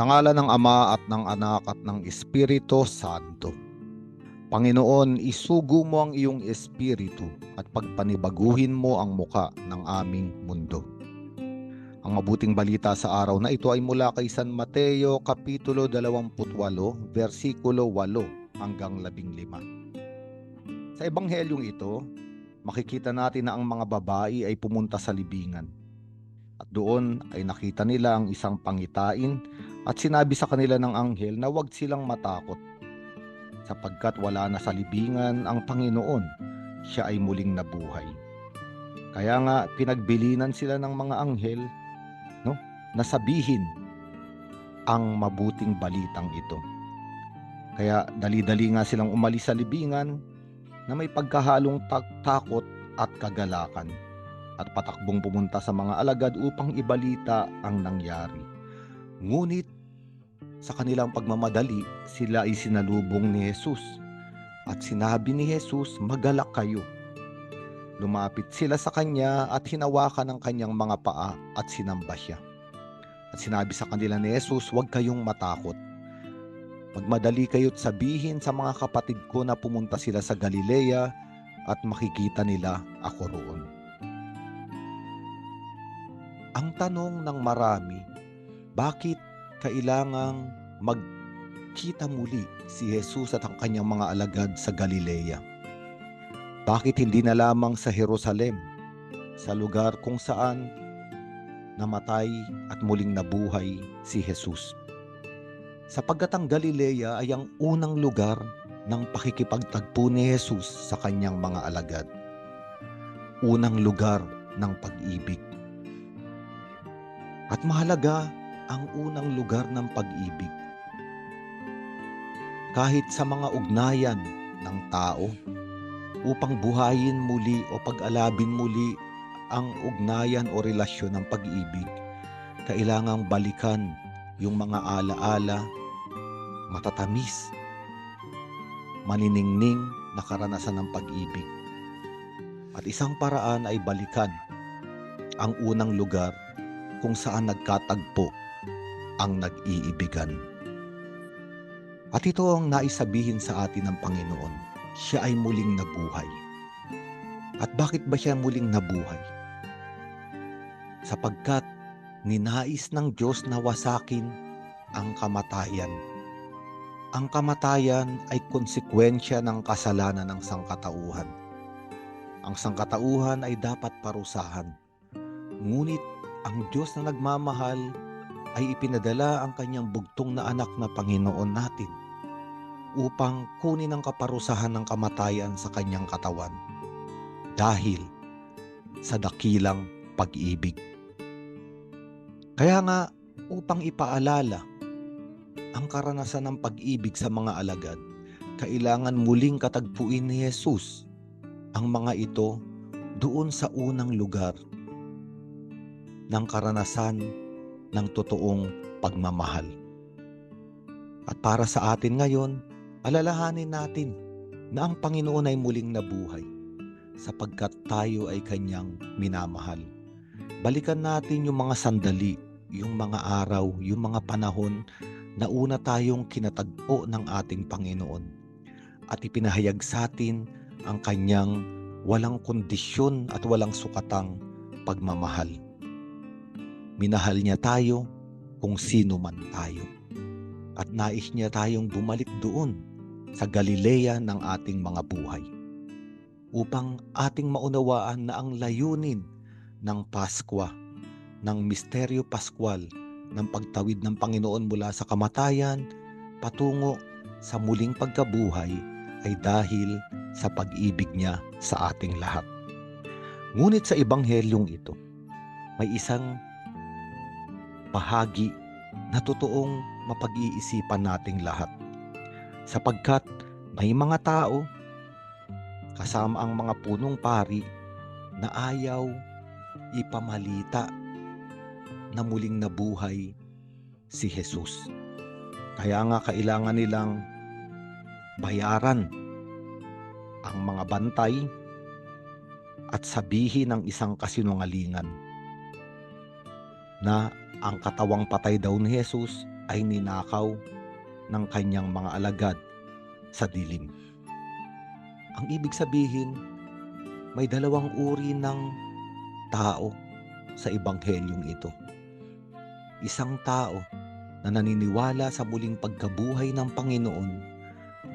Sa ngala ng Ama at ng Anak at ng Espiritu Santo. Panginoon, isugo mo ang iyong espiritu at pagpanibaguhin mo ang muka ng aming mundo. Ang mabuting balita sa araw na ito ay mula kay San Mateo Kapitulo 28, versikulo 8 hanggang 15. Sa ebanghelyong ito, makikita natin na ang mga babae ay pumunta sa libingan. At doon ay nakita nila ang isang pangitain at sinabi sa kanila ng anghel na huwag silang matakot sapagkat wala na sa libingan ang Panginoon, siya ay muling nabuhay. Kaya nga pinagbilinan sila ng mga anghel no, na sabihin ang mabuting balitang ito. Kaya dali-dali nga silang umalis sa libingan na may pagkahalong tak- takot at kagalakan at patakbong pumunta sa mga alagad upang ibalita ang nangyari. Ngunit sa kanilang pagmamadali, sila ay sinalubong ni Jesus. At sinabi ni Jesus, magalak kayo. Lumapit sila sa kanya at hinawakan ang kanyang mga paa at sinamba siya. At sinabi sa kanila ni Jesus, huwag kayong matakot. Magmadali kayo't sabihin sa mga kapatid ko na pumunta sila sa Galilea at makikita nila ako roon. Ang tanong ng marami, bakit kailangang magkita muli si Jesus at ang kanyang mga alagad sa Galilea? Bakit hindi na lamang sa Jerusalem, sa lugar kung saan namatay at muling nabuhay si Jesus? Sapagkat ang Galilea ay ang unang lugar ng pakikipagtagpo ni Jesus sa kanyang mga alagad. Unang lugar ng pag-ibig. At mahalaga ang unang lugar ng pag-ibig. Kahit sa mga ugnayan ng tao, upang buhayin muli o pag-alabin muli ang ugnayan o relasyon ng pag-ibig, kailangang balikan yung mga alaala, matatamis, maniningning na karanasan ng pag-ibig. At isang paraan ay balikan ang unang lugar kung saan nagkatagpo ang nag-iibigan. At ito ang naisabihin sa atin ng Panginoon. Siya ay muling nabuhay. At bakit ba siya muling nabuhay? Sapagkat ninais ng Diyos na wasakin ang kamatayan. Ang kamatayan ay konsekwensya ng kasalanan ng sangkatauhan. Ang sangkatauhan ay dapat parusahan. Ngunit ang Diyos na nagmamahal ay ipinadala ang kanyang bugtong na anak na Panginoon natin upang kunin ang kaparusahan ng kamatayan sa kanyang katawan dahil sa dakilang pag-ibig. Kaya nga, upang ipaalala ang karanasan ng pag-ibig sa mga alagad, kailangan muling katagpuin ni Jesus ang mga ito doon sa unang lugar ng karanasan ng totoong pagmamahal. At para sa atin ngayon, alalahanin natin na ang Panginoon ay muling nabuhay sapagkat tayo ay kanyang minamahal. Balikan natin yung mga sandali, yung mga araw, yung mga panahon na una tayong kinatagpo ng ating Panginoon at ipinahayag sa atin ang kanyang walang kondisyon at walang sukatang pagmamahal. Minahal niya tayo kung sino man tayo. At nais niya tayong bumalik doon sa Galilea ng ating mga buhay upang ating maunawaan na ang layunin ng Paskwa, ng misteryo Paskwal, ng pagtawid ng Panginoon mula sa kamatayan patungo sa muling pagkabuhay ay dahil sa pag-ibig niya sa ating lahat. Ngunit sa ebanghelyong ito, may isang bahagi na totoong mapag-iisipan nating lahat. Sapagkat may mga tao, kasama ang mga punong pari, na ayaw ipamalita na muling nabuhay si Jesus. Kaya nga kailangan nilang bayaran ang mga bantay at sabihin ng isang kasinungalingan na ang katawang patay daw ni Jesus ay ninakaw ng kanyang mga alagad sa dilim. Ang ibig sabihin, may dalawang uri ng tao sa ebanghelyong ito. Isang tao na naniniwala sa muling pagkabuhay ng Panginoon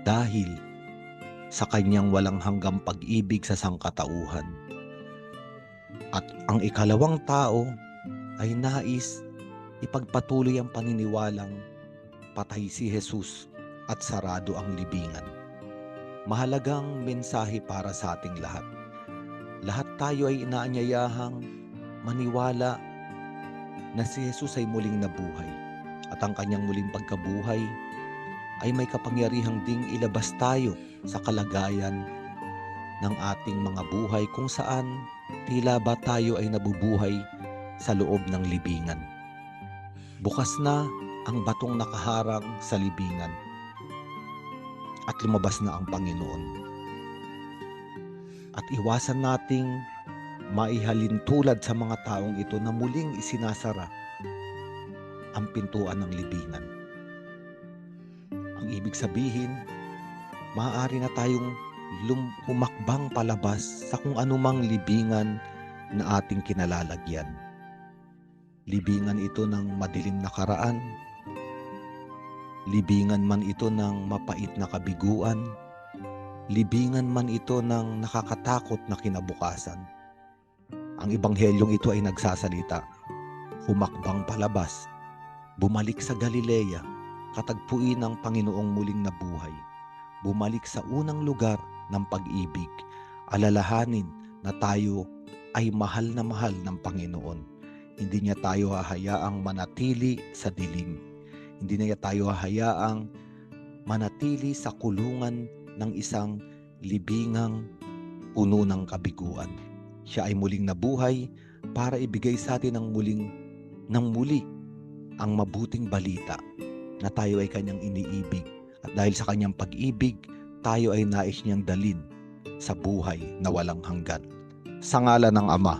dahil sa kanyang walang hanggang pag-ibig sa sangkatauhan. At ang ikalawang tao ay nais ipagpatuloy ang paniniwalang patay si Jesus at sarado ang libingan. Mahalagang mensahe para sa ating lahat. Lahat tayo ay inaanyayahang maniwala na si Jesus ay muling nabuhay at ang kanyang muling pagkabuhay ay may kapangyarihang ding ilabas tayo sa kalagayan ng ating mga buhay kung saan tila ba tayo ay nabubuhay sa loob ng libingan. Bukas na ang batong nakaharang sa libingan at lumabas na ang Panginoon. At iwasan nating maihalin tulad sa mga taong ito na muling isinasara ang pintuan ng libingan. Ang ibig sabihin, maaari na tayong lum- humakbang palabas sa kung anumang libingan na ating kinalalagyan. Libingan ito ng madilim na karaan, libingan man ito ng mapait na kabiguan, libingan man ito ng nakakatakot na kinabukasan. Ang ebanghelyong ito ay nagsasalita, humakbang palabas, bumalik sa Galilea, katagpuin ng Panginoong muling nabuhay, bumalik sa unang lugar ng pag-ibig, alalahanin na tayo ay mahal na mahal ng Panginoon. Hindi niya tayo hahayaang manatili sa dilim. Hindi niya tayo hahayaang manatili sa kulungan ng isang libingang puno ng kabiguan. Siya ay muling nabuhay para ibigay sa atin ng muling ng muli ang mabuting balita na tayo ay kanyang iniibig at dahil sa kanyang pag-ibig tayo ay nais niyang dalin sa buhay na walang hanggan. Sa ngala ng Ama